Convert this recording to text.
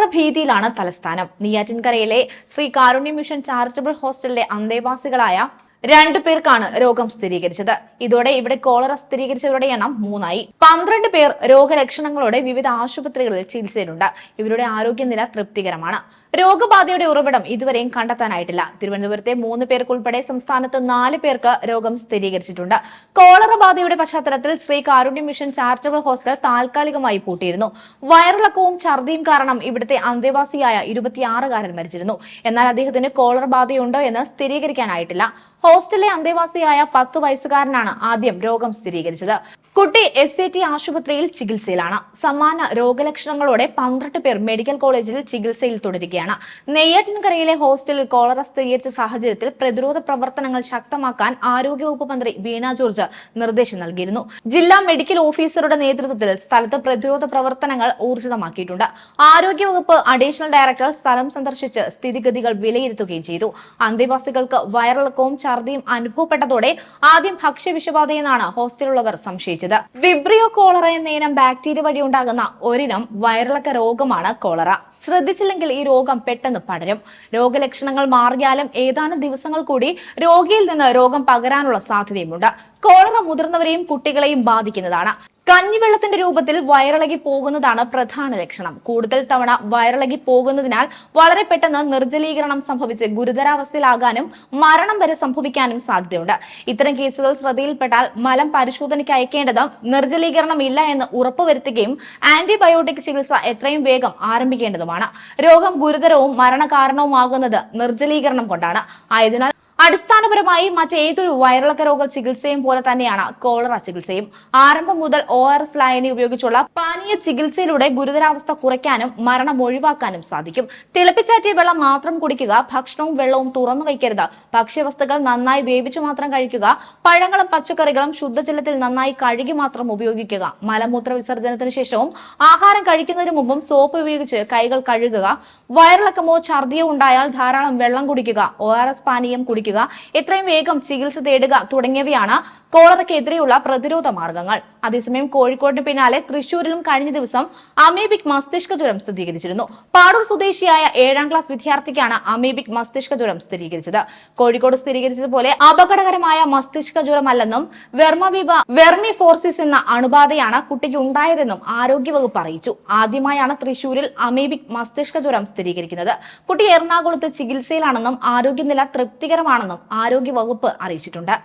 Cholera ഭീതിയിലാണ് തലസ്ഥാനം. നെയ്യാറ്റിൻകരയിലെ ശ്രീ കാരുണ്യ മിഷൻ ചാരിറ്റബിൾ ഹോസ്റ്റലിലെ അന്തേവാസികളായ രണ്ടു പേർക്കാണ് രോഗം സ്ഥിരീകരിച്ചത്. ഇതോടെ ഇവിടെ കോളറ സ്ഥിരീകരിച്ചവരുടെ എണ്ണം മൂന്നായി. പന്ത്രണ്ട് പേർ രോഗലക്ഷണങ്ങളോടെ വിവിധ ആശുപത്രികളിൽ ചികിത്സയിലുണ്ട്. ഇവരുടെ ആരോഗ്യനില തൃപ്തികരമാണ്. രോഗബാധയുടെ ഉറവിടം ഇതുവരെയും കണ്ടെത്താനായിട്ടില്ല. തിരുവനന്തപുരത്തെ മൂന്ന് പേർക്കുൾപ്പെടെ സംസ്ഥാനത്ത് നാല് പേർക്ക് രോഗം സ്ഥിരീകരിച്ചിട്ടുണ്ട്. കോളറ ബാധയുടെ പശ്ചാത്തലത്തിൽ Sree Karunya mission charitable hostel താൽക്കാലികമായി പൂട്ടിയിരുന്നു. വയറിളക്കവും ഛർദിയും കാരണം ഇവിടുത്തെ അന്തേവാസിയായ ഇരുപത്തിയാറുകാരൻ മരിച്ചിരുന്നു. എന്നാൽ അദ്ദേഹത്തിന് കോളറ ബാധയുണ്ടോ എന്ന് സ്ഥിരീകരിക്കാനായിട്ടില്ല. ഹോസ്റ്റലിലെ അന്തേവാസിയായ പത്ത് വയസ്സുകാരനാണ് ആദ്യം രോഗം സ്ഥിരീകരിച്ചത്. കുട്ടി എസ് എ ടി ആശുപത്രിയിൽ ചികിത്സയിലാണ്. സമാന രോഗലക്ഷണങ്ങളോടെ പന്ത്രണ്ട് പേർ മെഡിക്കൽ കോളേജിൽ ചികിത്സയിൽ തുടരുകയാണ്. നെയ്യാറ്റിൻകരയിലെ ഹോസ്റ്റലിൽ കോളറ സ്ഥിരീകരിച്ച സാഹചര്യത്തിൽ പ്രതിരോധ പ്രവർത്തനങ്ങൾ ശക്തമാക്കാൻ ആരോഗ്യവകുപ്പ് മന്ത്രി വീണ ജോർജ് നിർദ്ദേശം നൽകിയിരുന്നു. ജില്ലാ മെഡിക്കൽ ഓഫീസറുടെ നേതൃത്വത്തിൽ സ്ഥലത്ത് പ്രതിരോധ പ്രവർത്തനങ്ങൾ ഊർജിതമാക്കിയിട്ടുണ്ട്. ആരോഗ്യവകുപ്പ് അഡീഷണൽ ഡയറക്ടർ സ്ഥലം സന്ദർശിച്ച് സ്ഥിതിഗതികൾ വിലയിരുത്തുകയും ചെയ്തു. അന്തേവാസികൾക്ക് വയറിളക്കവും ഛർദിയും അനുഭവപ്പെട്ടതോടെ ആദ്യം ഭക്ഷ്യവിഷബാധയെന്നാണ് ഹോസ്റ്റലിലുള്ളവർ സംശയിച്ചത്. വിബ്രിയോ കോളറ എന്ന ഇനം ബാക്ടീരിയ വഴി ഉണ്ടാകുന്ന ഒരിനം വയറിളക്ക രോഗമാണ് കോളറ. ശ്രദ്ധിച്ചില്ലെങ്കിൽ ഈ രോഗം പെട്ടെന്ന് പടരും. രോഗലക്ഷണങ്ങൾ മാറിയാലും ഏതാനും ദിവസങ്ങൾ കൂടി രോഗിയിൽ നിന്ന് രോഗം പകരാനുള്ള സാധ്യതയുമുണ്ട്. കോളറ മുതിർന്നവരെയും കുട്ടികളെയും ബാധിക്കുന്നതാണ്. കഞ്ഞിവെള്ളത്തിന്റെ രൂപത്തിൽ വയറിളകി പോകുന്നതാണ് പ്രധാന ലക്ഷണം. കൂടുതൽ തവണ വയറിളകി പോകുന്നതിനാൽ വളരെ പെട്ടെന്ന് നിർജലീകരണം സംഭവിച്ച് ഗുരുതരാവസ്ഥയിലാകാനും മരണം വരെ സംഭവിക്കാനും സാധ്യതയുണ്ട്. ഇത്തരം കേസുകൾ ശ്രദ്ധയിൽപ്പെട്ടാൽ മലം പരിശോധനയ്ക്ക് അയക്കേണ്ടത് നിർജലീകരണം ഇല്ല എന്ന് ഉറപ്പുവരുത്തുകയും ആന്റിബയോട്ടിക് ചികിത്സ എത്രയും വേഗം ആരംഭിക്കേണ്ടതുമാണ്. രോഗം ഗുരുതരവും മരണകാരണവുമാകുന്നത് നിർജലീകരണം കൊണ്ടാണ്. ആയതിനാൽ അടിസ്ഥാനപരമായി മറ്റേതൊരു വയറിളക്ക രോഗ ചികിത്സയും പോലെ തന്നെയാണ് കോളറ ചികിത്സയും. ആരംഭം മുതൽ ഒ ആർ എസ് ലായനി ഉപയോഗിച്ചുള്ള പാനീയ ചികിത്സയിലൂടെ ഗുരുതരാവസ്ഥ കുറയ്ക്കാനും മരണം ഒഴിവാക്കാനും സാധിക്കും. തിളപ്പിച്ചാറ്റിയ വെള്ളം മാത്രം കുടിക്കുക ഭക്ഷണവും വെള്ളവും തുറന്നു വയ്ക്കരുത്. ഭക്ഷ്യവസ്തുക്കൾ നന്നായി വേവിച്ചു മാത്രം കഴിക്കുക പഴങ്ങളും പച്ചക്കറികളും ശുദ്ധജലത്തിൽ നന്നായി കഴുകി മാത്രം ഉപയോഗിക്കുക മലമൂത്ര വിസർജനത്തിന് ശേഷവും ആഹാരം കഴിക്കുന്നതിന് മുമ്പും സോപ്പ് ഉപയോഗിച്ച് കൈകൾ കഴുകുക വയറിളക്കമോ ഛർദിയോ ഉണ്ടായാൽ ധാരാളം വെള്ളം കുടിക്കുക ഒ ആർ എസ് പാനീയം കുടിക്കുക. എത്രയും വേഗം ചികിത്സ തേടുക തുടങ്ങിയവയാണ് കോളറയ്ക്കെതിരെയുള്ള പ്രതിരോധ മാർഗങ്ങൾ. അതേസമയം കോഴിക്കോടിന് പിന്നാലെ തൃശൂരിലും കഴിഞ്ഞ ദിവസം അമീബിക് മസ്തിഷ്ക ജ്വരം സ്ഥിരീകരിച്ചിരുന്നു. പാടൂർ സ്വദേശിയായ ഏഴാം ക്ലാസ് വിദ്യാർത്ഥിക്കാണ് അമീബിക് മസ്തിഷ്ക ജ്വരം സ്ഥിരീകരിച്ചത്. കോഴിക്കോട് സ്ഥിരീകരിച്ചതുപോലെ അപകടകരമായ മസ്തിഷ്ക ജ്വരമല്ലെന്നും വെർമബിബ വെർമി ഫോർസിസ് എന്ന അണുബാധയാണ് കുട്ടിക്ക് ഉണ്ടായതെന്നും ആരോഗ്യവകുപ്പ് അറിയിച്ചു. ആദ്യമായാണ് തൃശൂരിൽ അമീബിക് മസ്തിഷ്ക ജ്വരം സ്ഥിരീകരിക്കുന്നത്. കുട്ടി എറണാകുളത്ത് ചികിത്സയിലാണെന്നും ആരോഗ്യനില തൃപ്തികരമാണെന്നും ആരോഗ്യവകുപ്പ് അറിയിച്ചിട്ടുണ്ട്.